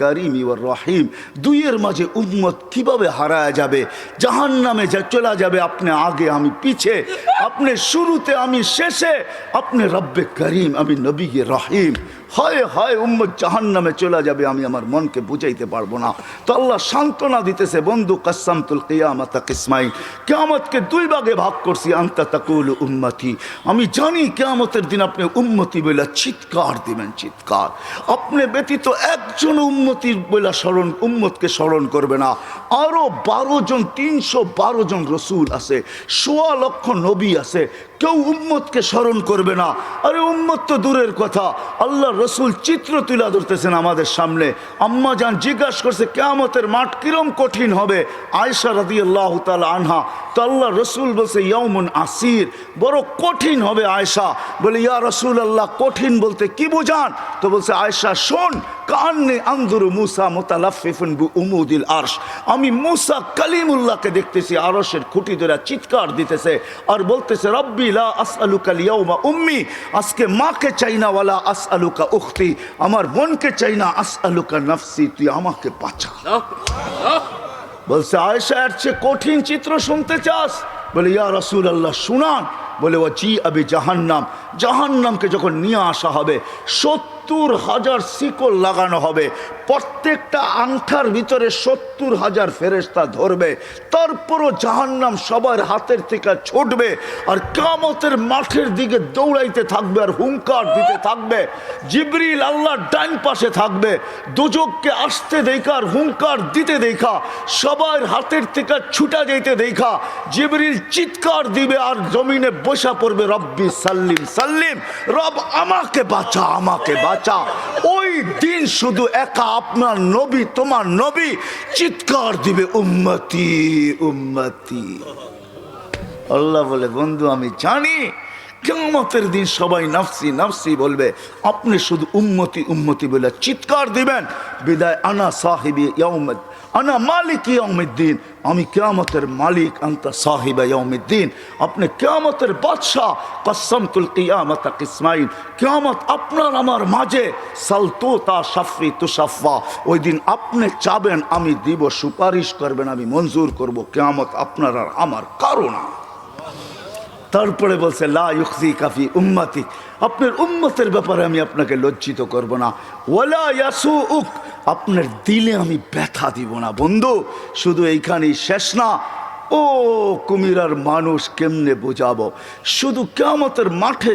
কারিম your রহিম। দুইয়ের মাঝে উম্মত কীভাবে হারায় যাবে? জাহান নামে যা চলা যাবে, আপনি আগে আমি পিছে আপনি শুরুতে আমি শেষে আপনি রব্বে করিম, আমি নবী রহিম। হয় হয়, উম্মত জাহান নামে চলে যাবে, আমি আমার মনকে বুঝাইতে পারব না। তো আল্লাহ সান্ত্বনা দিতেছে, বন্ধু কাসামতুল কিয়ামত কিসমাই কেয়ামতকে দুই ভাগে ভাগ করছি, আন্তা তাকুল উম্মতি। আমি জানি কেয়ামতের দিন আপনি উম্মতি বলে চিৎকার দিবেন, চিৎকার। আপনি ব্যতীত একজন উম্মতির বলে স্মরণ, উম্মতকে স্মরণ করবে না। আরও বারো জন, তিনশো বারো জন রসুল আছে, সোয়া লক্ষ নবী আছে। কেউ উম্মতকে স্মরণ করবে না। আরে উম্মত তো দূরের কথা। আল্লাহ রসুল চিত্র তুলে ধরতেছেন আমাদের সামনে। আম্মা যান জিজ্ঞাসা করছে, কেয়ামতের মাঠ কিরম কঠিন হবে? আয়সা রাদি আল্লাহ তালা আনহা। তো আল্লাহ রসুল বলছে ইয়মন আসির। বড় কঠিন হবে আয়সা বলে, ইয়া রসুল আল্লাহ কঠিন বলতে কি বোঝান? তো বলছে আয়সা শোন কান্নে আন্দুরু মুসা মোতালাফিফুন বু উমুদিল আরশ। আমি মুসা কালিমুল্লাহকে দেখতেছি, আরশের খুঁটি ধরে চিৎকার দিতেছে। আর বলতেছে, রব্বি লা আসআলুকা লিয়াউমা উম্মি আজকে মাকে চাই না ওয়ালা আসআলুকা উখতি আমার বোনকে চাই না আসআলুকা নাফসি তুই আমাকে বাঁচা। বলছে আয়সা এর চেয়ে কঠিন চিত্র শুনতে চাস? বলে, ইয়া রসুল আল্লাহ শুনান। বলে ও জি আবি জাহান্নাম। জাহান্নামকে যখন নিয়ে আসা হবে, সত্তর হাজার শিকল লাগানো হবে, প্রত্যেকটা আংঠার ভিতরে সত্তর হাজার ফেরেস্তা ধরবে, তারপরও জাহান্নাম সবার হাতের থেকে ছুটবে আর কামতের মাঠের দিকে দৌড়াইতে থাকবে আর হুঙ্কার দিতে থাকবে। জিবরিল আল্লাহ ডাইন পাশে থাকবে, দুজককে আসতে দেখা আর হুঙ্কার দিতে দেখা, সবার হাতের থেকে ছুটা যেতে দেখা। জিবরিল চিৎকার দিবে আর জমিনে বসা পড়বে, রব্বি সাল্লিম সাল্লিম, রব আমাকে বাঁচা আমাকে বাঁচা। ওই দিন শুধু একা আপনার নবী, তোমার নবী চিৎকার দিবে, উম্মতি উম্মতি। আল্লাহ বলে, বন্ধু, আমি জানি কেমতের দিন সবাই নাফসি নাফসি বলবে। আপনি শুধু উম্মতি উম্মতি বলে চিৎকার দিবেন। বিদায় আনা সাহিবি ইয়াউমদ আনা মালিক ইয়মিদ্দিন আমি কেয়ামতের মালিক, আন্তা সাহিবা ইয়মিদ্দিন আপনি কেয়ামতের বাদশাহ কসমতুল কিয়ামত ইসমাইল কেয়ামত আপনার আমার মাঝে। সালতো তা সাফি তুসাফা ওই দিন আপনি চাবেন, আমি দিব, সুপারিশ করবেন, আমি মঞ্জুর করব। কেয়ামত আপনার আর আমার কারণ তারপরে বলছে, লা ইউখজি কাফি উম্মাতি আপনার উম্মতের ব্যাপারে আমি আপনাকে লজ্জিত করব না। ওয়ালা ইয়াসু উক আপনার দিলে আমি ব্যথা দিব না। বন্ধু, শুধু এইখানেই শেষ না, ও কুমিরার মানুষ কেমনে বোঝাবো? শুধু কেমতের মাঠে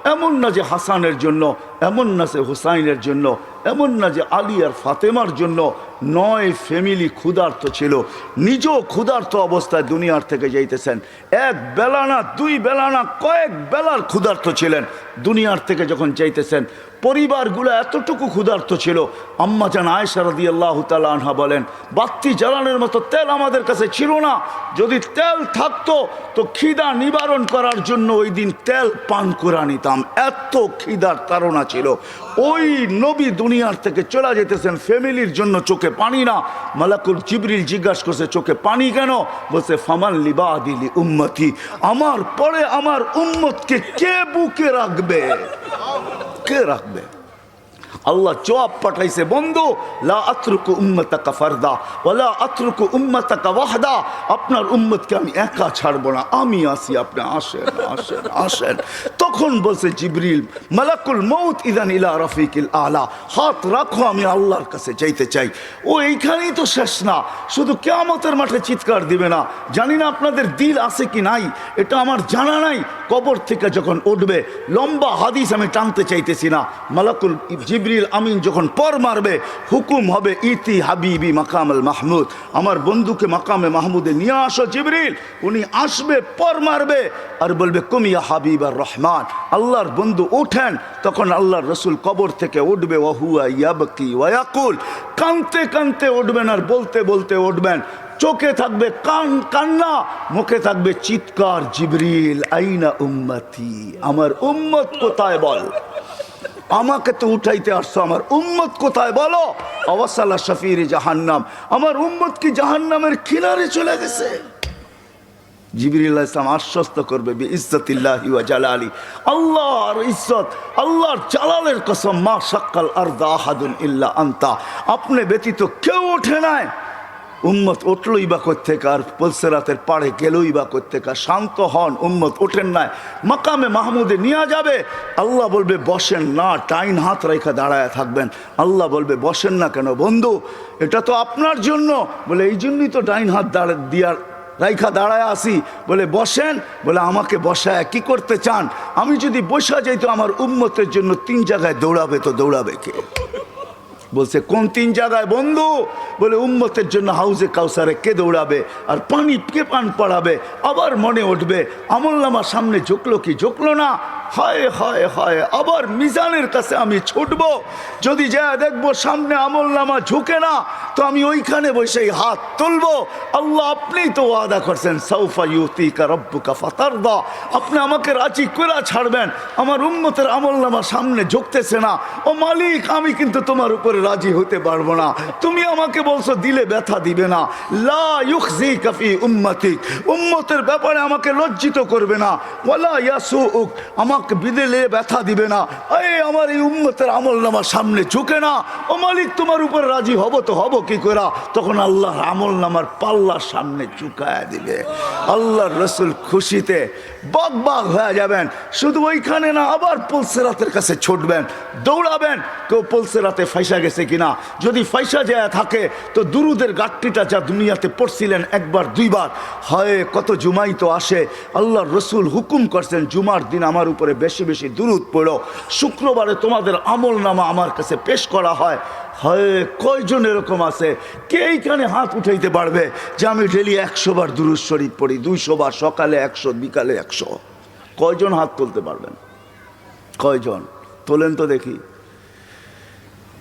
এমন না যে হাসানের জন্য, এমন না যে হুসাইনের জন্য, এমন না যে আলী আর ফাতেমার জন্য নয় ফ্যামিলি ক্ষুধার্ত ছিল। নিজেও ক্ষুধার্ত অবস্থায় দুনিয়ার থেকে যাইতেছেন। এক বেলা না, দুই বেলা না, কয়েক বেলার ক্ষুধার্ত ছিলেন। দুনিয়ার থেকে যখন যাইতেছেন, পরিবারগুলো এতটুকু ক্ষুধার্ত ছিল। আম্মা জান আয়সারদি আল্লাহ আনহা বলেন, বাত্তি জ্বালানোর মতো তেল আমাদের কাছে ছিল না। যদি তেল থাকতো, তো খিদা নিবারণ করার জন্য ওই দিন তেল পান করে নিতাম এত খিদার তাড়না ছিল। ওই নবী দুনিয়ার থেকে চলে যেতেছেন, ফ্যামিলির জন্য চোখে পানি না। মালাকুল জিবরিল জিজ্ঞাসা করছে, চোখে পানি কেন? বলছে, ফামান লিবা দিলি উম্মতি। আমার পরে আমার উম্মতকে কে বুকে রাখবে? কে রাখবে? আল্লাহ জবাব পাঠাইছে, বন্ধু, লা আতরুকু উম্মতাকা ফারদা ওয়ালা আতরুকু উম্মতাকা ওয়াহদা। আপনার উম্মতকে আমি একা ছাড়বো না, আমি আসি আপনি আসেন আসেন আসেন। তখন বলছে জিবরিল, মালাকুল মৌত ইদান ইলা রফিকিল আলা। হাত রাখো, আমি আল্লাহর কাছে যাইতে চাই। ও, এইখানেই তো শেষ না। শুধু কেয়ামতের মাঠে চিৎকার দিবে না। জানি না আপনাদের দিল আছে কি নাই। এটা আমার জানা নাই। কবর থেকে যখন উঠবে, লম্বা হাদিস আমি টানতে চাইতেছি না। মালাকুল জিবরিল আমিন যখন পর মারবে, হুকুম হবে, ইতি হাবিবি মাকাম মাহমুদ। আমার বন্ধুকে মাকামে মাহমুদে নিয়ে আসো জিবরিল। উনি আসবে, পর মারবে। আর বলবে, কুমিয়া হাবিব আর রহমান। রহমান আল্লাহর বন্ধু ওঠেন তখন আল্লাহর রসুল কবর থেকে উঠবে, ওহুয়া ইয়াবকি ওয়াকুল কানতে কানতে উঠবেন আর বলতে বলতে উঠবেন, চোখে থাকবে কান, কান্না, মুখে থাকবে চিৎকার, জিবরিল, আইনা উম্মতি? আমার উম্মত কোথায় বল? আমাকে তো উঠাইতে আসছো, আমার উম্মত কোথায় বলো? অবসাল্লা শফির জাহান্নাম। আমার উম্মত কি জাহান্নামের কিনারে চলে গেছে? জিবিরুল্লাহ ইসলাম আশ্বস্ত করবে ইজ্জতিল্লাহি জালালি। আল্লাহর ইজ্জত, আল্লাহর জালালের কসম, মা সাক্কাল আরদা আহাদুন ইল্লা আন্তা। আপনি ব্যতীত কেউ ওঠে নাই। উম্মত উঠলই বা কোথেকে আর পলসেরাতের পাড়ে গেলই বা কোথেকে শান্ত হন, উম্মত ওঠেন নাই। মাকামে মাহমুদে নিয়ে যাবে। আল্লাহ বলবে, বসেন না টাইন হাত রেখা দাঁড়ায় থাকবেন। আল্লাহ বলবে, বসেন না কেন বন্ধু, এটা তো আপনার জন্য। বলে, এই জন্যই তো ডাইন হাত দাঁড়া দিয়ার রাইখা দাঁড়ায় আসি, বলে, বসেন। বলে, আমাকে বসায়, কি করতে চান? আমি যদি বসা যাই তো আমার উম্মতের জন্য তিন জায়গায় দৌড়াবে তো দৌড়াবে কে? বলছে, কোন তিন জায়গায় বন্ধু? বলে, উম্মতের জন্য হাউজে কাউসারে কে দৌড়াবে? আর পানি কে পান পড়াবে? আবার মনে উঠবে আমল্লামা সামনে ঝুঁকলো কি ঝুঁকলো না? হয় হয় হয়, আবার মিজানের কাছে আমি ছুটবো। যদি যা দেখব সামনে আমলনামা ঝুঁকে না, তো আমি ওইখানে বসেই হাত তুলবো। আল্লাহ আপনি তো ওয়াদা করছেন সৌফা ইউতি কা রব্বুকা ফাতারদা। আপনি আমাকে রাজি করে ছাড়বেন, আমার উম্মতের আমলনামা সামনে ঝুঁকতেছে না। ও মালিক, আমি কিন্তু তোমার উপরে রাজি হতে পারব না। তুমি আমাকে বলছো দিলে ব্যথা দিবে না। লা ইউখজি কাফি উম্মতিক। উম্মতের ব্যাপারে আমাকে লজ্জিত করবে না। ওয়ালা ইয়াসুউক, আমাকে বিদেলে ব্যথা দিবে না। এই আমার এই উম্মতের আমল নামার সামনে ঝুঁকে না। ও মালিক, তোমার উপর রাজি হব তো হব কি করা তখন আল্লাহর আমল নামার পাল্লার সামনে চুকায় দিবে। আল্লাহর রসুল খুশিতে বাগ বাগ হয়ে যাবেন। শুধু ওইখানে না, আবার পলসেরাতের কাছে ছুটবেন, দৌড়াবেন। কেউ পলসেরাতে ফাইসা গেছে কিনা? যদি ফাইসা যায় থাকে, তো দুরুদের গাঠটিটা যা দুনিয়াতে পড়ছিলেন একবার, দুইবার। হয়, কত জুমাই তো আসে। আল্লাহর রসুল হুকুম করছেন, জুমার দিন আমার উপরে বেশি বেশি দুরুদ পড়ো। শুক্রবারে তোমাদের আমল নামা আমার কাছে পেশ করা হয়। হয়, কয়জন এরকম আছে? কে এইখানে হাত উঠাইতে পারবে যে আমি ডেলি একশো বার দুরুদ শরীফ পড়ি, দুইশো বার, সকালে একশো, বিকালে একশো? কয়জন হাত তুলতে পারবেন? কয়জন? তোলেন তো দেখি।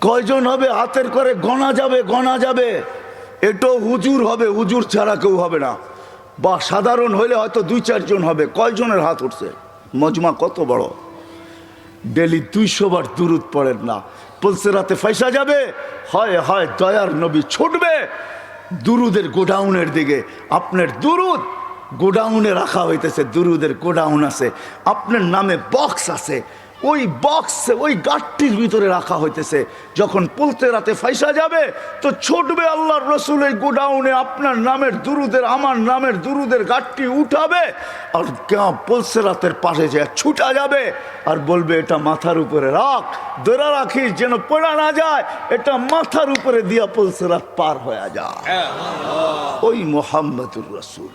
কয়জন হবে? হাতের করে গণা যাবে গণা যাবে। এটাও হুজুর হবে, হুজুর ছাড়া কেউ হবে না। বা সাধারণ হইলে হয়তো দুই, চারজন হবে। কয়জনের হাত উঠছে? মজমা কত বড়? ডেলি দুইশো বার দুরুদ পড়েন না। পলসে রাতে ফাইসা যাবে। হয় হয়, দয়ার নবী ছুটবে। দুরুদের গোডাউনের দিকে। আপনার দুরুদ গোডাউনে রাখা হইতেছে, দুরুদের গোডাউন আছে। আপনার নামে বক্স আছে। ওই বক্স ওই গাঠটির ভিতরে রাখা হইতেছে। যখন পুলতে রাতে ফাইসা যাবে তো ছুটবে আল্লাহর রসুল এই গোডাউনে আপনার নামের দুরুদের আমার নামের দুরুদের গাঠটি উঠাবে আর কেউ পুলসে রাতের পাশে যে ছুটা যাবে আর বলবে এটা মাথার উপরে রাখ দোরা রাখিস যেন পড়া না যায় এটা মাথার উপরে দিয়া পুলসে রাত পার হয়ে যায়। ওই মোহাম্মদুর রসুল।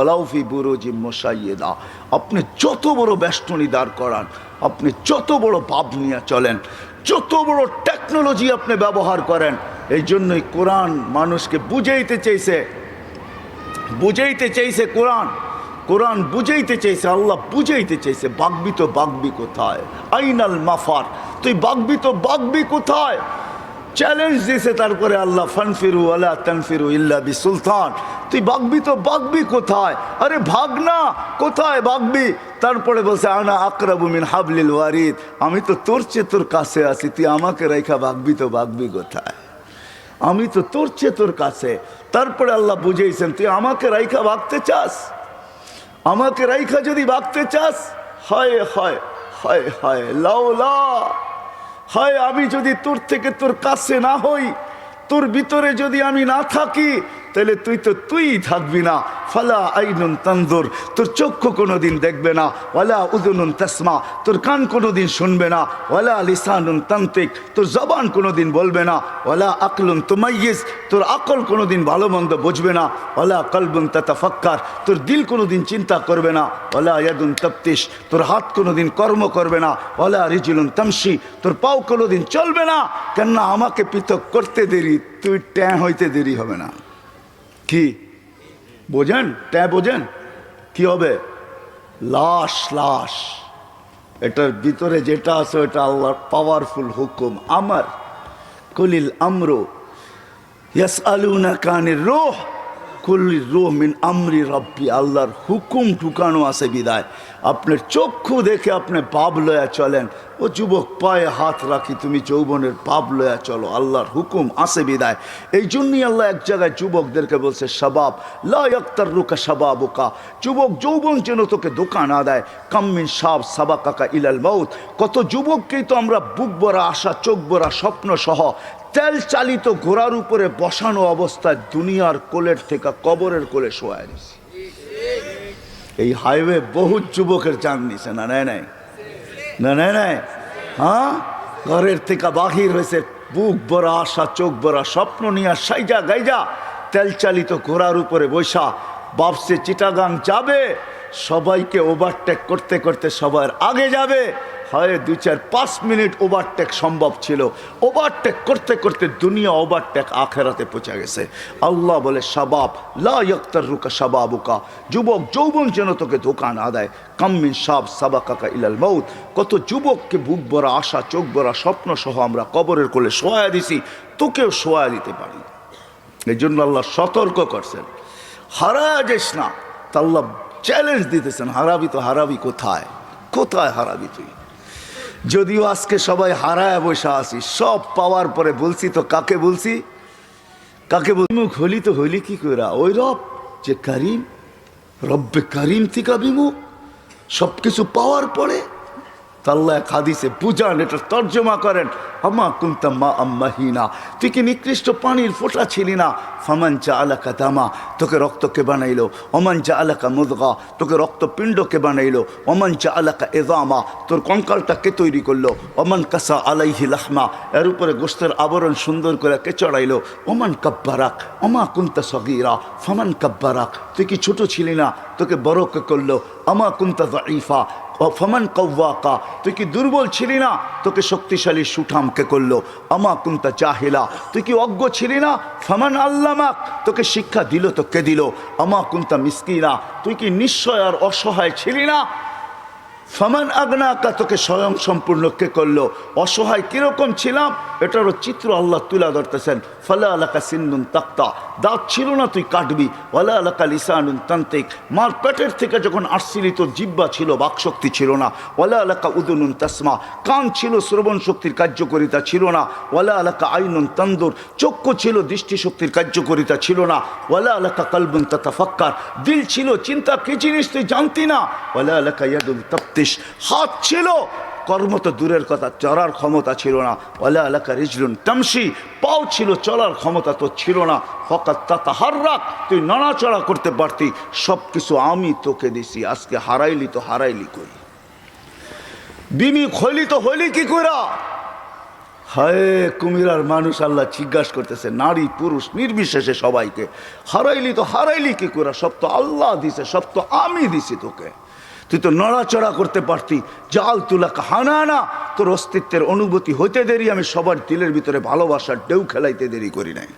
অলাউফি বুরোজি মোসাইয়েদা আপনি যত বড় বেষ্টনী দাঁড় করান, আপনি যত বড় পাপ নিয়ে চলেন, যত বড় টেকনোলজি আপনি ব্যবহার করেন, এই জন্যই কোরআন মানুষকে বুঝাইতে চেয়েছে বুঝাইতে চাইছে কোরআন। কোরআন বুঝাইতে চাইছে, আল্লাহ বুঝাইতে চাইছে, বাগবি তো বাগবি কোথায়? আইনাল মাফার। তুই বাগবি তো বাগবি কোথায়? চ্যালেঞ্জ দিয়েছে তারপরে আল্লাহ, ফানফিরু আল্লাহ তানফিরু ইল্লা বি সুলতান তুই বাগবি তো বাগবি কোথায়? আরে ভাগ না, কোথায় বাগবি? তারপরে বলছে, আনা আকরাবু মিন হাবলিল ওয়ারিদ। আমি তো তোর চেয়ে তোর কাছে আছি, তুই আমাকে রেখা বাগবি তো বাগবি কোথায়? আমি তো তোর চেয়ে তোর কাছে। তারপরে আল্লাহ বুঝেছেন তুই আমাকে রাইখা ভাগতে চাস? আমাকে রাইখা যদি ভাগতে চাস, হয় হয় হয় হয়, লাউলা। হয় আমি যদি তোর থেকে তোর কাছে না হই, তোর ভিতরে যদি আমি না থাকি তাহলে তুই তো তুই থাকবি না। ফালা আইনুন তন্দুর তোর চক্ষু কোনোদিন দেখবে না। ওয়ালা উদুনুন তসমা। তোর কান কোনোদিন শুনবে না। ওয়ালা লিসানুন তান্ত্রিক। তোর জবান কোনোদিন বলবে না। ওয়ালা আকলুন তুমাইয়িস তোর আকল কোনোদিন ভালো মন্দ বুঝবে না। ওয়ালা কলবুন তাতাফাক্কার। তোর দিল কোনোদিন চিন্তা করবে না। ওয়ালা ইয়াদুন তপ্তিস তোর হাত কোনোদিন কর্ম করবে না। ওয়ালা রিজুলুন তামসি তোর পাও কোনো দিন চলবে না। কেননা আমাকে পৃথক করতে দেরি, তুই ট্যাঁ হইতে দেরি হবে না। কি? বোঝেন? ট্যাঁ বোঝেন? কি হবে? লাশ লাশ। এটার ভিতরে যেটা আছে, ওটা আল্লাহর পাওয়ারফুল হুকুম। আমার কলিল আমরো ইয়াস আলুনা কানের রোহ। কুল্লির রোহ মিন আমরি রব্বি। আল্লাহর হুকুম ঢুকানো আছে বিদায়। আপনার চক্ষু দেখে আপনি পাপ লয়া চলেন ও যুবক, পায়ে হাত রাখি তুমি যৌবনের পাপ লয়া চলো, আল্লাহর হুকুম আসে বিদায়। এই জন্যই আল্লাহ এক জায়গায় যুবকদেরকে বলছে সবাব লাক্তার রুকা সবাবুকা যুবক যৌবন যেন তোকে দোকান না দেয়। কাম্মিন সাব সাবা কাকা ইলাল মৌত কত যুবককেই তো আমরা বুক ভরা আশা, চোখ ভরা স্বপ্ন সহ তেল চালিত ঘোড়ার উপরে বসানো অবস্থায় দুনিয়ার কোলের থেকে কবরের কোলে শোয়া দিছি। এই হাইওয়ে বহু যুবকের চান নিছে না নেয় নাই না নেয় নাই হ্যাঁ? ঘরের থেকে বাহির হয়েছে, বুক ভরা আশা, চোখ ভরা স্বপ্ন নিয়ে সাইজা গাইজা, তেল চালিত ঘোড়ার উপরে বৈশা বাপসে চিটাগাং যাবে, সবাইকে ওভারটেক করতে করতে সবার আগে যাবে হয় দু চার পাঁচ মিনিট ওভারটেক সম্ভব ছিল। ওভারটেক করতে করতে দুনিয়া ওভারটেক আখেরাতে পৌঁছে গেছে। আল্লাহ বলে সাবাব লা ইয়ক্তার রুকা সাবাবুকা যুবক যৌবন যেন তোকে দোকান আদায় কাম্মিন সাব সাবা কাকা ইলাল মৌত কত যুবককে বুক ভরা আশা, চোখ ভরা স্বপ্ন সহ আমরা কবরের কোলে শোয়া দিছি, তোকেও শোয়া দিতে পারি। এই জন্য আল্লাহ সতর্ক করছেন। হারা যাস না। তা আল্লাহ চ্যালেঞ্জ দিতেছেন, হারাবি তো হারাবি কোথায়? কোথায় হারাবি তুই? যদিও আজকে সবাই হারায় বসে আসি সব পাওয়ার পরে বলছি তো কাকে বলছি? কাকে বল মুখ হলি তো হলি কি করা ওই রব যে করিম, রব্বে করিম থেকে বিমুখ সব কিছু পাওয়ার পরে তাল্লা এক হাদিসে, বুঝান, এটা তর্জমা করেন। আমা কুন্তা মা আম্মাহিনা। তুই কি নিকৃষ্ট পানির ফোঁটা ছিলি না? ফামান চা আলাকা দামা। তোকে রক্তকে বানাইলো? অমান চা আলাকা মুদগা। তোকে রক্তপিণ্ডকে বানাইলো। অমান চা আলাকা এদামা তোর কঙ্কালটাকে তৈরি করল? অমান কাসা আলাইহি লাহমা। এর উপরে গোস্তের আবরণ সুন্দর করে কে চড়াইলো? ওমান কাব্বারাক। অমা কুন্তা সগিরা। ফামান কাব্বারাক। তুই কি ছোট ছিলি না? তোকে বড়কে করল। আমা কুন্তা দাইফা ফমান কৌয়াকা তুই কি দুর্বল ছিলি না? তোকে শক্তিশালী সুঠামকে করল। আমা কুন্তা চাহিলা তুই কি অজ্ঞ ছিলি না? ফমান আল্লামাক, তোকে শিক্ষা দিল, তোকে দিল। আমা কুন্তা মিসকিনা, তুই কি নিশ্চয় আর অসহায় ছিলি না? ফমান আগ্নাকা তোকে স্বয়ং সম্পূর্ণ কে করল? অসহায় কীরকম ছিলাম? এটারও চিত্র আল্লাহ তুলা ধরতেছেন। ফলা আলাকা সিন্দুন তাক্তা। দাঁত ছিল না তুই কাটবি। ওয়ালা আলাকা লিসানুন তান্ত্রিক মার পেটের থেকে যখন আসছিলি তোর জিব্বা ছিল, বাকশক্তি ছিল না। ওলা আলাকা উদুনুন তাসমা। কান ছিল, শ্রবণ শক্তির কার্যকরিতা ছিল না। ওলা আলাকা আইনুন তন্দুর। চক্ষু ছিল দৃষ্টিশক্তির কার্যকরিতা ছিল না। ওলা আলাকা কালবুন তাতাফাক্কার। দিল ছিল, চিন্তা কি জিনিস তুই জানতি না? ওলা আলাকা ইয়াদুন তপ্তিস হাত ছিল, কর্ম তো দূরের কথা, চড়ার ক্ষমতা ছিল না। ওয়ালা আলাকা রিজলুন তামসি পাও ছিল, চলার ক্ষমতা তো ছিল না। ফকাত তাতা হার রাখ তুই নাড়াচড়া করতে পারতি সব কিছু আমি তোকে দিছি, আজকে হারাইলি তো হারাইলি করি বিমি হইলি তো হইলি কি কইরা? হায়, কুমিরার মানুষ আল্লাহ জিজ্ঞাসা করতেছে, নারী, পুরুষ, নির্বিশেষে সবাইকে। হারাইলি তো হারাইলি কি করে সব তো আল্লাহ দিছে, সব তো আমি দিছি তোকে। তুই তো নড়াচড়া করতে পারতি। জাল তুলা হানা না তোর অস্তিত্বের অনুভূতি হইতে দেরি, আমি সবার দিলের ভিতরে ভালোবাসার ঢেউ খেলাইতে দেরি করি নাই।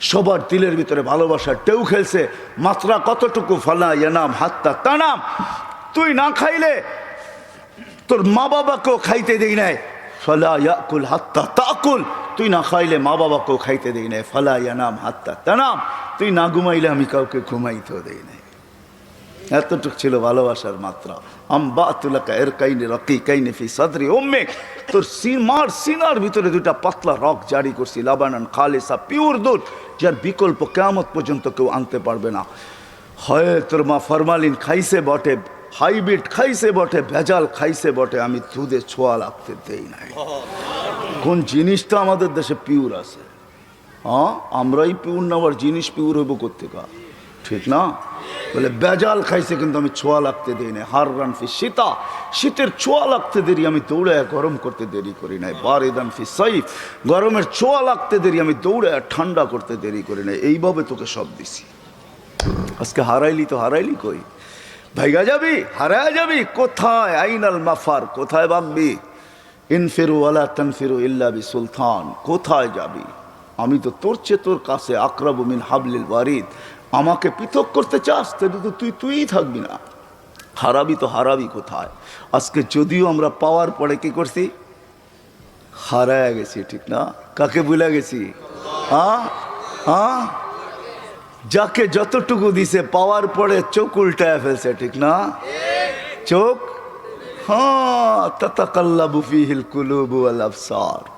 সবার দিলের ভিতরে ভালোবাসার ঢেউ খেলছে। মাত্রা কতটুকু? ফালা এনাম হাত্তা তানাম। তুই না খাইলে তোর মা বাবাকেও খাইতে দেই নাই। ফলা ইয়াকুল হাত্তা তাকুল। তুই না খাইলে মা বাবাকেও খাইতে দেই নাই। ফলা ইয়ানাম হাত্তা তানাম। তুই না ঘুমাইলে আমি কাউকে ঘুমাইতেও দেই নাই। এতটুক ছিল ভালোবাসার মাত্রা। আম্বা তুলাকা এর কাইনে রকি কাইনে ফি সদরি ওম্মে তোর সিন মার সিনার ভিতরে দুটা পাতলা রক জারি করছি, লাবানান, খালেসা, পিওর দুধ, যার বিকল্প কেয়ামত পর্যন্ত কেউ আনতে পারবে না। হয়, তোর মা ফরমালিন খাইছে বটে, হাইব্রিড খাইছে বটে, ভেজাল খাইছে বটে, আমি দুধে ছোঁয়া লাগতে দেই নাই। কোন জিনিসটা আমাদের দেশে পিওর আছে। হ্যাঁ আমরাই পিউর না, আবার জিনিস পিউর হইব কোথেকা ঠিক না? বলে, বেজাল খাইছে কিন্তু আমি ছোঁয়া লাগতে দিই নাই। হার রান ফি শীতা। শীতের ছোঁয়া লাগতে দেরি, আমি দৌড়ে গরম করতে দেরি করি নাই। বারিদান ফি সাইফ। গরমের ছোঁয়া লাগতে দেরি, আমি দৌড়ে ঠান্ডা করতে দেরি করি নাই। এইভাবে তোকে সব দিছি। আজকে হারাইলি তো হারাইলি কই? ভাইগা যাবি? হারায় যাবি? কোথায়? আইনাল মাফার, কোথায় ভাববি ইনফিরু আলা তানফিরু ইল্লা বি সুলতান কোথায় যাবি? আমি তো তোর চেয়ে তোর কাছে আকরাবু মিন হাবলিল ওয়ারিদ। আমাকে পৃথক করতে চাস তাহলে তো তুই, তুইই থাকবি না। হারাবি তো হারাবি কোথায়? আজকে যদিও আমরা পাওয়ার পরে কি করছি? হারায় গেছি, ঠিক না? কাকে ভুলে গেছি? হ্যাঁ হ্যাঁ যাকে যতটুকু দিছে, পাওয়ার পরে চোখ উল্টায় ফেলছে, ঠিক না? চোখ? হ্যাঁ তাতাকাল্লাবু ফিহিল কুলুবু ওয়াল আবসার।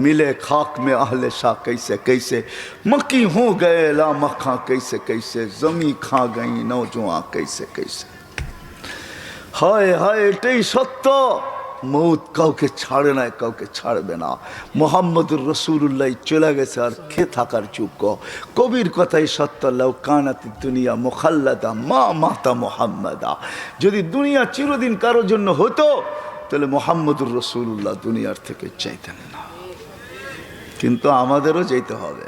मिले खाक में अहले शाह कैसे कैसे मक्की हो गए ला मक्खा कैसे कैसे जमी खा गई नौजुआ कैसे कैसे হায় হায় এটাই সত্য মৌত কাউকে ছাড়ে নাই কাউকে ছাড়বে না মোহাম্মদুর রসুল্লাহ চলে গেছে আর কে থাকার যোগ্য কবির কথাই সত্য লাউ কানাতি দুনিয়া মোখাল্লাদা মা মাতা মোহাম্মদা যদি দুনিয়া চিরদিন কারোর জন্য হতো তাহলে মোহাম্মদুর রসুল্লাহ দুনিয়ার থেকে চাইতেন না কিন্তু আমাদেরও যেতে হবে।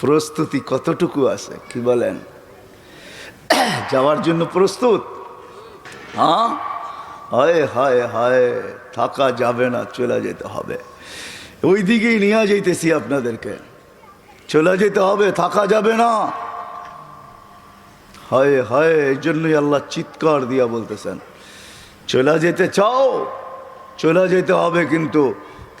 প্রস্তুতি কতটুকু আছে, কি বলেন? যাওয়ার জন্য প্রস্তুত? হ্যাঁ? হয়, হায় হায়, থাকা যাবে না, চলে যেতে হবে। ওই দিকেই নিয়ে যাইতেছি আপনাদেরকে। চলে যেতে হবে, থাকা যাবে না। হায় হায়, এই জন্যই আল্লাহ চিৎকার দিয়া বলতেছেন, চলে যেতে চাও? চলে যেতে হবে কিন্তু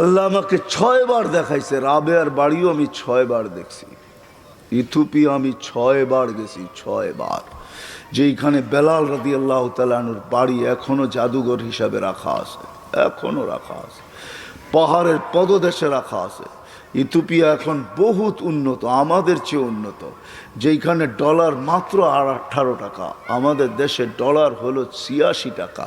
আল্লাহ আমাকে ছয় বার দেখাইছে, রাবেয়ার বাড়িও আমি ছয় বার দেখছি। ইথুপি আমি ছয় বার গেছি, ছয় বার। যেইখানে বেলাল রাদি আল্লাহ তালানুর বাড়ি এখনও জাদুঘর হিসাবে রাখা আছে, এখনও রাখা আছে। পাহাড়ের পদদেশে রাখা আছে। ইথুপিয়া এখন বহুত উন্নত, আমাদের চেয়ে উন্নত। যেইখানে ডলার মাত্র আর আঠারো টাকা, আমাদের দেশে ডলার হলো ছিয়াশি টাকা।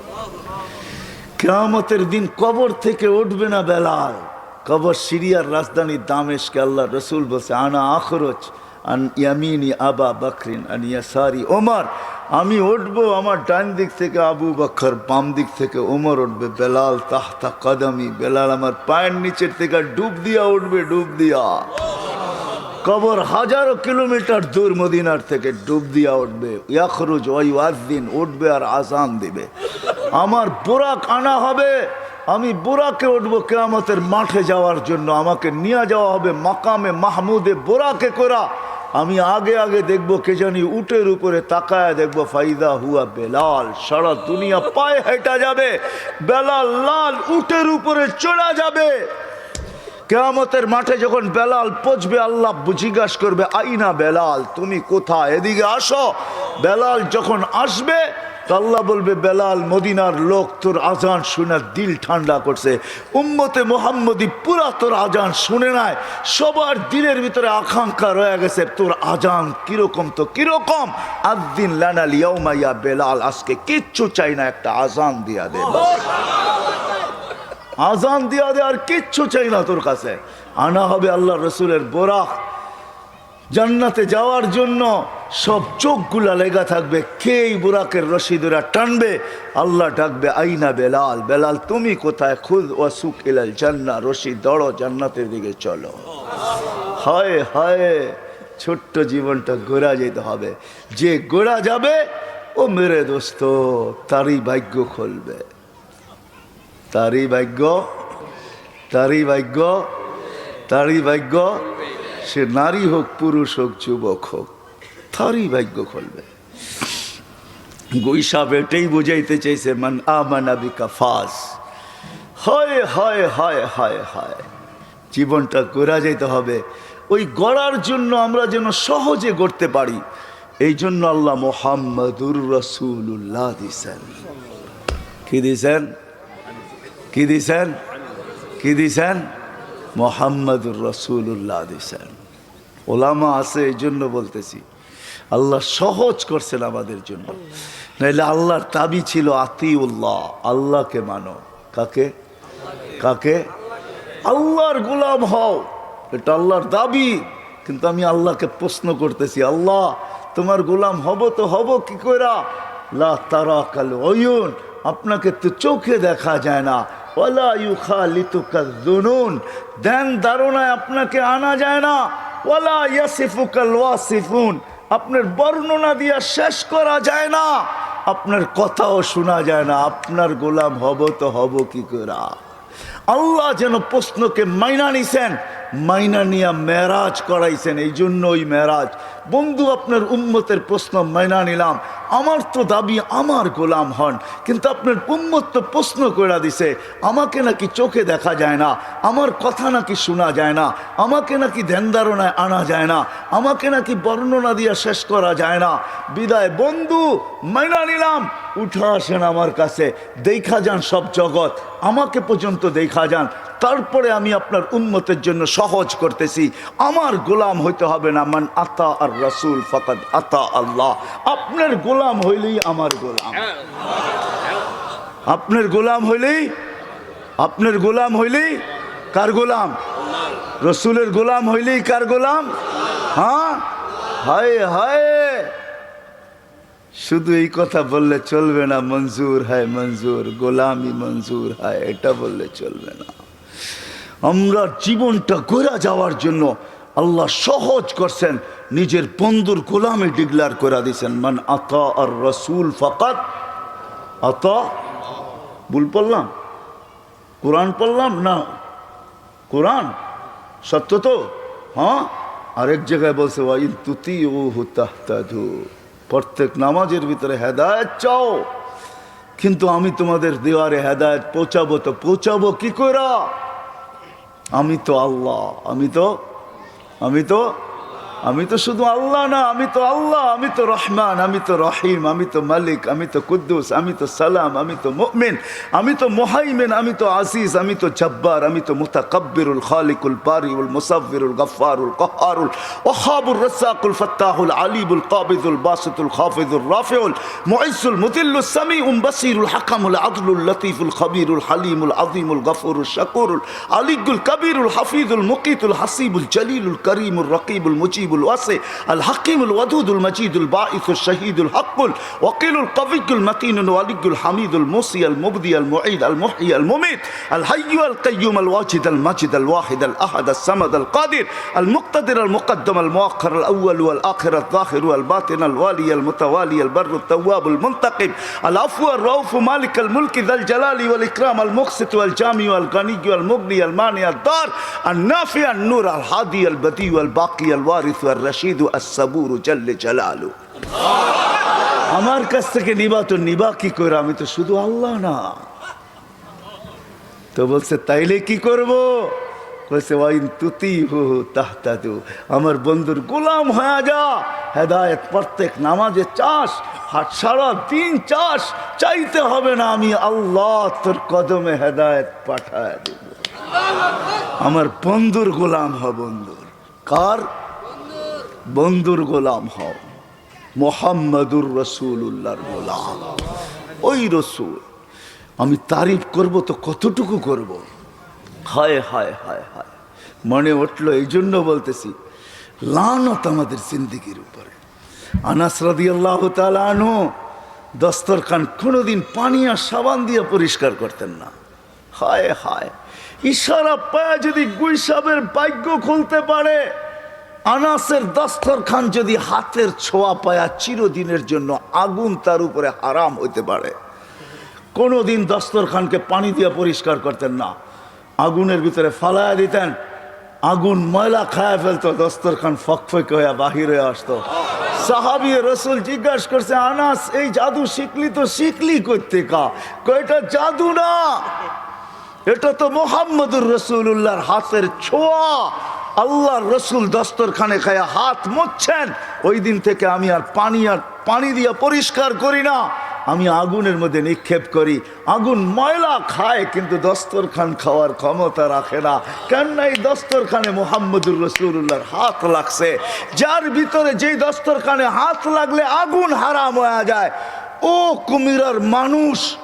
কেয়ামতের দিন কবর থেকে উঠবে না বেলাল। কবর সিরিয়ার রাজধানী দামেশকে আল্লাহ রসুল বলছে, আনা আখরোচ আন ইয়ামিনি আবা বকরিন, আন ইয়াসারি ওমর। আমি উঠবো আমার ডান দিক থেকে আবু বকর, বাম দিক থেকে ওমর উঠবে। বেলাল তাহতা কদমি, বেলাল আমার পায়ের নিচের থেকে ডুব দিয়া উঠবে, ডুব দিয়া। কবর হাজারো কিলোমিটার দূর মদিনার থেকে ডুব দিয়া উঠবে। ইয়াখরুজ ওই দিন উঠবে আর আসান দিবে। আমার বোরাক আনা হবে, আমি বোরাকে উঠবো কেয়ামতের মাঠে যাওয়ার জন্য। আমাকে নিয়ে যাওয়া হবে মাকামে মাহমুদে বোরাকে করা আমি আগে আগে দেখব কে জানি উটের উপরে তাকায় দেখব, ফাইদা হুয়া বেলাল, সারা দুনিয়া পায়ে হেঁটা যাবে, বেলাল লাল উটের উপরে চড়া যাবে। কেয়ামতের মাঠে যখন বেলাল পচবে আল্লাহ জিজ্ঞাসা করবে, আইনা বেলাল, তুমি কোথায়? এদিকে আসো। বেলাল যখন আসবে আল্লাহ বলবে, বেলাল, মদিনার লোক তোর আজান শুনে দিল ঠান্ডা করছে। উম্মতে মোহাম্মদী পুরা তোর আজান শুনে নাই। সবার দিলের ভিতরে আকাঙ্ক্ষা রয়ে গেছে, তোর আজান কীরকম তো কীরকম? আদিন লানাল ইয়ৌমাইয়া বেলাল, আজকে কিচ্ছু চাই না, একটা আজান দিয়া দে। আজান দিয়া দে আর কিচ্ছু চাই না তোর কাছে। আনা হবে আল্লাহ রসুলের বোরাক। জান্নাতে যাওয়ার জন্য সব চোখগুলা লেগা থাকবে কে এই বুরাকের রশিদুরা টানবে। আল্লাহ ডাকবে, আইনা বেলাল বেলাল, তুমি কোথায়? খুদ ওয়াসুক ইলাল জান্না রশি দড়ো জান্নাতের দিকে চলো। হায় হায়, ছোট্ট জীবনটা গোড়া যেতে হবে। যে গোড়া যাবে, ও মেরে দোস্ত, তারই ভাগ্য খুলবে। তারই ভাগ্য তারই ভাগ্য তারই ভাগ্য, সে নারী হোক, পুরুষ হোক, যুবক হোক, তারই ভাগ্য খুলবে। গৈসাব এটাই বুঝাইতে চাইছে, মান আমানাবিকা ফাস হয় হয় হয় হয় হয়। জীবনটা গড়া যেতে হবে। ওই গড়ার জন্য আমরা যেন সহজে গড়তে পারি। এই জন্য আল্লাহ মোহাম্মদুর রসুল্লাহ দিছেন। কি দিছেন? কি দিছেন? কি দিছেন? মোহাম্মদুর রসুল্লাহ দিছেন। ওলামা আছে, এই জন্য বলতেছি। আল্লাহ সহজ করছেন আমাদের জন্য। নাইলে আল্লাহর দাবি ছিল আতিউল্লাহ, আল্লাহকে মানো। কাকে? কাকে? আল্লাহর গোলাম হও। এটা আল্লাহর দাবি। কিন্তু আমি আল্লাহকে প্রশ্ন করতেছি, আল্লাহ, তোমার গোলাম হব তো হব কি কইরা? লা তারা কাল অয়ুন আপনাকে তো চোখে দেখা যায় না। ওলা ইউখা লিতুকা জুনুন দেন ধারণায় আপনাকে আনা যায় না। ওলা ইয়াসিফুকাল ওয়াসিফুন আপনার বর্ণনা দিয়া শেষ করা যায় না। আপনার কথাও শোনা যায় না। আপনার গোলাম হব তো হব কি করা? আল্লাহ যেন প্রশ্নকে মাইনা নিছেন। মাইনা নিয়া মেরাজ করাইছেন, এই জন্য ওই মেরাজ। বন্ধু, আপনার উম্মতের প্রশ্ন মাইনা নিলাম। আমার তো দাবি, আমার গোলাম হন। কিন্তু আপনার উম্মত তো প্রশ্ন করে দিছে, আমাকে নাকি চোখে দেখা যায় না, আমার কথা নাকি শোনা যায় না, আমাকে নাকি ধ্যান ধারণায় আনা যায় না, আমাকে নাকি বর্ণনা দিয়ে শেষ করা যায় না। বিদায়, বন্ধু, মাইনা নিলাম। উঠে আসেন আমার কাছে, দেখা যান সব জগৎ, আমাকে পর্যন্ত দেখা যান। তারপরে আমি আপনার উন্মতের জন্য সহজ করতেছি। আমার গোলাম হইতে হবে না, মান আতা আর রসুল ফকত আতা আল্লাহ। আপনার গোলাম হইলেই আমার গোলাম। আপনার গোলাম হইলেই, আপনার গোলাম হইলেই কার গোলাম? রসুলের গোলাম হইলেই কার গোলাম? হ্যাঁ? হায় হায়! শুধু এই কথা বললে চলবে না, মঞ্জুর হয় মঞ্জুর গোলামি মঞ্জুর হায়, এটা বললে চলবে না। আমরা জীবনটা গোড়া যাওয়ার জন্য আল্লাহ সহজ করছেন, নিজের বন্ধুর গোলামে ডিগলার করে দিয়েছেন মান আতা আর রসুল ফকাত আতা, ভুল পড়লাম? কোরআন পড়লাম না? কোরআন? সত্য তো? হ্যাঁ? আরেক জায়গায় বলছে ওয়াইন তুতি ও হুতাহতাধু প্রত্যেক নামাজের ভিতরে হেদায়ত চাও। কিন্তু আমি তোমাদের দেওয়ারে হেদায়ত পৌঁছাবো তো পৌঁছাবো কি করা আমি তো আল্লাহ আমি তো আমি তো আমি তো শুধু আল্লাহ না আমি তো আল্লাহ আমি তো রহমান আমি তো রহিম আমি তো মালিক আমি তো কুদ্দুস আমি তো সালাম আমি তো মুমিন আমি তো মোহাইমেন আমি তো আজিজ আমি তো জব্বার আমি তো মুতাকব্বিরুল খালিকুল বারিউল মুসাফিরুল গফারুল কহারুল ওহাবুর রসাকুল ফত্তাহুল আলিবুল কাবিদুল বাসিতুল খাফিদুল রাফিউল মুইসুল মুদিল্লুল সামিউম বাসিরুল হাকামুল আদলুল লতিফুল খবিরুল হালিমুল আযীমুল গফুরুল শাকুরুল আলিগুল কবিরুল হাফিজুল মুকিতুল হাসিবুল জলিলুল করিমুল রকিবুল মুজিবুল ওয়াসি আল হাকিমুল ওয়াদুদুল মজিদুল বাঈসুল শহীদুল হকুল ওয়াকিলুল কবিকুল মতিনুল ওয়ালিকুল হামিদুল মুসি আল মুবদি আল মুঈদ আল মুহয়ি আল মুমিত আল হাইয়্যু আল কাইয়্যুম আল ওয়াজিদ আল মাজিদ আল ওয়াহিদ আল আহাদ আল সামাদ আল কাদির আল মুক্তাদির আল মুকদ্দম আল মুআخر আল আউয়াল ওয়াল আখির আল যাহির ওয়াল বাতিন আল ওয়ালি আল মুতাওয়ালি আল ওয়াল রশিদ আল সাবুর জাল্লে। আমার কাছ থেকে নিবা তো নিবা কি করে? আমি তো শুধু আল্লাহ না। তো বলছে, তাইলে কি করব? বলছে, ওয়াইন তুতি হু তাহতাদু। আমার বন্ধুর গোলাম হয়ে যা। হেদায়ত প্রত্যেক নামাজে চাষ আর সারা দিন চাস চাইতে হবে না আমি আল্লাহ তোর কদমে হেদায়ত পাঠায় দেব। আমার বন্ধুর গোলাম হ বন্ধুর। কার? বন্ধুর গোলাম হও। মোহাম্মদুর রসুল্লাহর গোলাম। ওই রসুল, আমি তারিফ করব তো কতটুকু করব? হায় হায় হায় হায়। মনে উঠল এই জন্য বলতেছি, লানত আমাদের জিন্দিগির উপরে। আনাস রাদি আল্লাহ আনো দস্তরখান কোনোদিন পানি আর সাবান দিয়ে পরিষ্কার করতেন না। হায় হায়। ইশারা পায়া যদি গুইসাবের ভাগ্য খুলতে পারে আনাসের দস্তরখান যদি হাতের ছোঁয়া পায়া চিরদিনের জন্য আগুন তার উপরে হারাম হইতে পারে। কোনোদিন দস্তরখানকে পানি দিয়ে পরিষ্কার করতেন না। আগুনের ভিতরে ফালায়া দিতেন। আগুন ময়লা খায়া ফেলতো দস্তরখান ফকফক হয়ে বাহির হয়ে আসতো। সাহাবি রসুল জিজ্ঞাসা করছে, আনাস, এই জাদু শিখলি তো শিখলি করতে কা কয়টা জাদু না। এটা তো মোহাম্মদুর রসুল্লাহর হাতের ছোঁয়া। আল্লাহর রসুল দস্তরখানে খায়া হাত মুছছেন। ওই দিন থেকে আমি আর পানি আর পানি দিয়ে পরিষ্কার করি না। আমি আগুনের মধ্যে নিক্ষেপ করি। আগুন ময়লা খায়, কিন্তু দস্তরখান খাওয়ার ক্ষমতা রাখে না। কেননা এই দস্তরখানে মোহাম্মদুর রসুল্লাহর হাত লাগছে। যার ভিতরে যেই দস্তরখানে হাত লাগলে আগুন হারাম হয়ে যায়। ও কুমিরার মানুষ,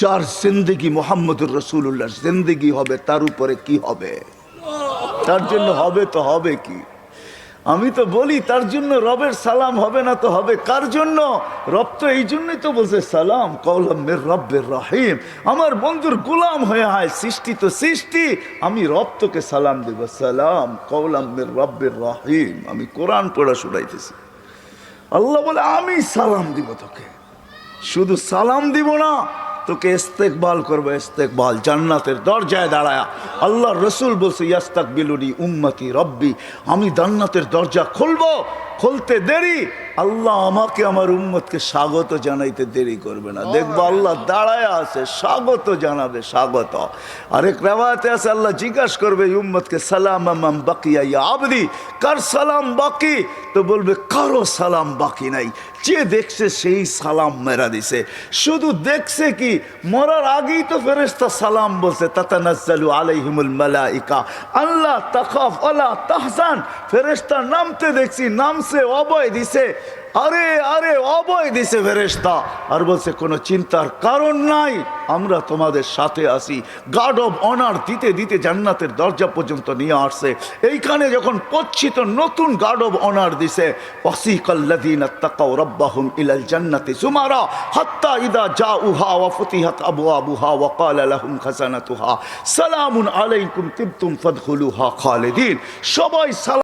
যার জিন্দগি মোহাম্মদুর রসুল্লাহ জিন্দগি হবে, তার উপরে কি হবে? তার জন্য হবে তো হবে কি? আমি তো বলি, তার জন্য রবের সালাম হবে না তো হবে। কার জন্য? রব তো এই জন্যই তো বলছে, সালাম কৌলাম মের রব্বের রহিম। আমার বন্ধুর গোলাম হয়ে হয় সৃষ্টি তো সৃষ্টি, আমি রব তোকে সালাম দেব। সালাম কৌলাম মের রব্বের রহিম। আমি কোরআন পড়া শুনাইতেছি। আল্লাহ বলে, আমি সালাম দিব তোকে। শুধু সালাম দিব না তোকে ইস্তেকবাল করব, ইস্তেকবাল। জান্নাতের দরজায় দাঁড়ায়া আল্লাহ রসুল বলছে ইয়াস্তাক বিলুনি উম্মতি রব্বি। আমি জান্নাতের দরজা খুলবো খুলতে দেরি? আল্লাহ আমাকে, আমার উম্মতকে স্বাগত জানাইতে দেরি করবে না। দেখব আল্লাহ দাঁড়ায় আছে, স্বাগত জানাবে, স্বাগত। আরেক রেওয়াতে আছে, আল্লাহ জিজ্ঞাসা করবে উম্মতকে সালাম আমাম বাকিয়া ইয়া আবদি? কার সালাম বাকি? তো বলবে, কারও সালাম বাকি নাই। যে দেখছে সেই সালাম মেরা দিছে। শুধু দেখছে কি, মরার আগেই তো ফেরেস্তা সালাম বলছে, তাতানাজ্জালু আলাইহিমুল মালাইকা। আল্লাহ তাখাফ আলা তাহসান ফেরেস্তা নামতে দেখছি নামছে অবয় দিছে। আরে আরে অবয় দিছে ফেরেস্তা আর বলছে, কোনো চিন্তার কারণ নাই, আমরা তোমাদের সাথে আসি গার্ড অফ অনার দিতে দিতে জান্নাতের দরজা পর্যন্ত নিয়ে আসছে। এইখানে যখন পচ্ছিত নতুন গার্ড অফ অনার দিছে সুমারা ইদা ক্বালা লাহুম খাজানাতুহা সালামুন আলাইকুম তিবতুম সবাই সালাম